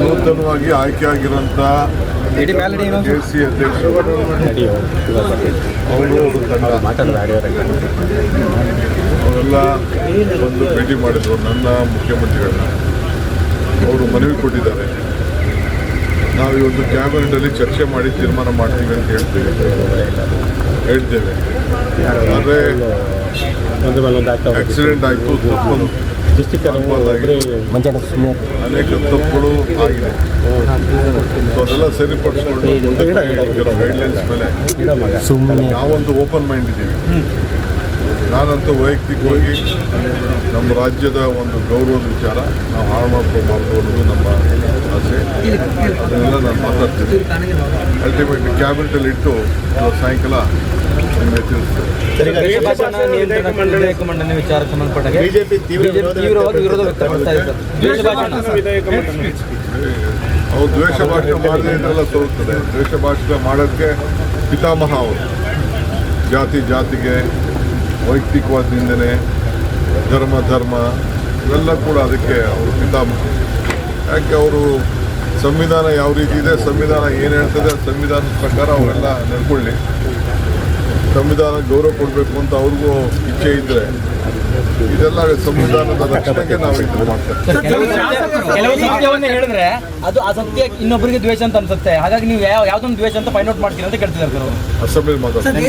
ನೂತನವಾಗಿ ಆಯ್ಕೆಯಾಗಿರೋಂಥ K C ಅಧ್ಯಕ್ಷರು ಅವರು ತಂಡ ಅವರೆಲ್ಲ ಒಂದು ಭೇಟಿ ಮಾಡಿದ್ರು ನನ್ನ ಮುಖ್ಯಮಂತ್ರಿಗಳನ್ನ. ಅವರು ಮನವಿ ಕೊಟ್ಟಿದ್ದಾರೆ. ನಾವು ಇವತ್ತು ಕ್ಯಾಬಿನೆಟಲ್ಲಿ ಚರ್ಚೆ ಮಾಡಿ ತೀರ್ಮಾನ ಮಾಡ್ತೀವಿ ಅಂತ ಹೇಳ್ತೇವೆ. ಹೇಳ್ತೇವೆ. ಆದರೆ ಆಕ್ಸಿಡೆಂಟ್ ಆಯಿತು ಅನೇಕ ತಪ್ಪುಗಳು ಆಗಿದೆ. ಸೊ ಅದೆಲ್ಲ ಸರಿಪಡಿಸ್ಕೊಂಡು ಗೈಡ್ಲೈನ್ಸ್ ಮೇಲೆ ನಾವೊಂದು ಓಪನ್ ಮೈಂಡ್ ಇದ್ದೀವಿ. ನಾನಂತೂ ವೈಯಕ್ತಿಕವಾಗಿ ನಮ್ಮ ರಾಜ್ಯದ ಒಂದು ಗೌರವದ ವಿಚಾರ ನಾವು ಹಾಳು ಮಾಡ್ಕೋಬಾರ್ದು ಅನ್ನೋದು ನಮ್ಮ ಆಸೆ. ಅದನ್ನೆಲ್ಲ ನಾನು ಮಾತಾಡ್ತೀನಿ. ಅಲ್ಟಿಮೇಟ್ಲಿ ಕ್ಯಾಬಿನೆಟಲ್ಲಿ ಇಟ್ಟು ಇವತ್ತು ವಿಧೇಯಕ ಮಂಡನೆ ವಿಚಾರಕ್ಕೆ ಸಂಬಂಧಪಟ್ಟಾಗೆ ಬಿಜೆಪಿ ತೀವ್ರ ವಿರೋಧ ತೀವ್ರವಾಗಿ ವಿರೋಧ ವ್ಯಕ್ತಪಡಿಸ್ತಾ ಇದೆ ಸರ್ ದ್ವೇಷ ಭಾಷಣ. ಅವ್ರು ದ್ವೇಷ ಭಾಷಣ ಮಾಡದೇ ಇದೆಲ್ಲ ಸೋಲ್ತದೆ ದ್ವೇಷ ಭಾಷಣ ಮಾಡೋದಕ್ಕೆ ಪಿತಾಮಹ ಅವರು. ಜಾತಿ ಜಾತಿಗೆ ವೈಯಕ್ತಿಕವಾದ ನಿಂದನೆ ಧರ್ಮ ಧರ್ಮ ಇವೆಲ್ಲ ಕೂಡ ಅದಕ್ಕೆ ಅವರು ಪಿತಾಮಹ. ಯಾಕೆ ಅವರು ಸಂವಿಧಾನ ಯಾವ ರೀತಿ ಇದೆ ಸಂವಿಧಾನ ಏನು ಹೇಳ್ತದೆ ಸಂವಿಧಾನದ ಪ್ರಕಾರ ಅವರೆಲ್ಲ ನಡ್ಕೊಳ್ಳಿ. ಸಂವಿಧಾನ ಗೌರವ ಕೊಡಬೇಕು ಅಂತ ಅವ್ರಿಗೂ ಇಚ್ಛೆ ಇದ್ದರೆ ಇದೆಲ್ಲ ಸಂವಿಧಾನದ ರಕ್ಷಣೆಗೆ ನಾವು ಇದು ಮಾಡ್ತೇವೆ. ಕೆಲವು ಸತ್ಯ- ಹೇಳಿದ್ರೆ ಅದು ಆ ಸತ್ಯ ಇನ್ನೊಬ್ಬರಿಗೆ ದ್ವೇಷ ಅಂತ ಅನ್ಸುತ್ತೆ. ಹಾಗಾಗಿ ನೀವು ಯಾವ ಯಾವ್ದೊಂದು ದ್ವೇಷ ಅಂತ ಫೈಂಡ್ ಔಟ್ ಮಾಡ್ತೀರಿ ಅಂತ ಕೇಳ್ತಿದ್ದಾರೆ ಅಸೆಂಬ್ಲಿ ಮಾತಾಡ್ತಾರೆ?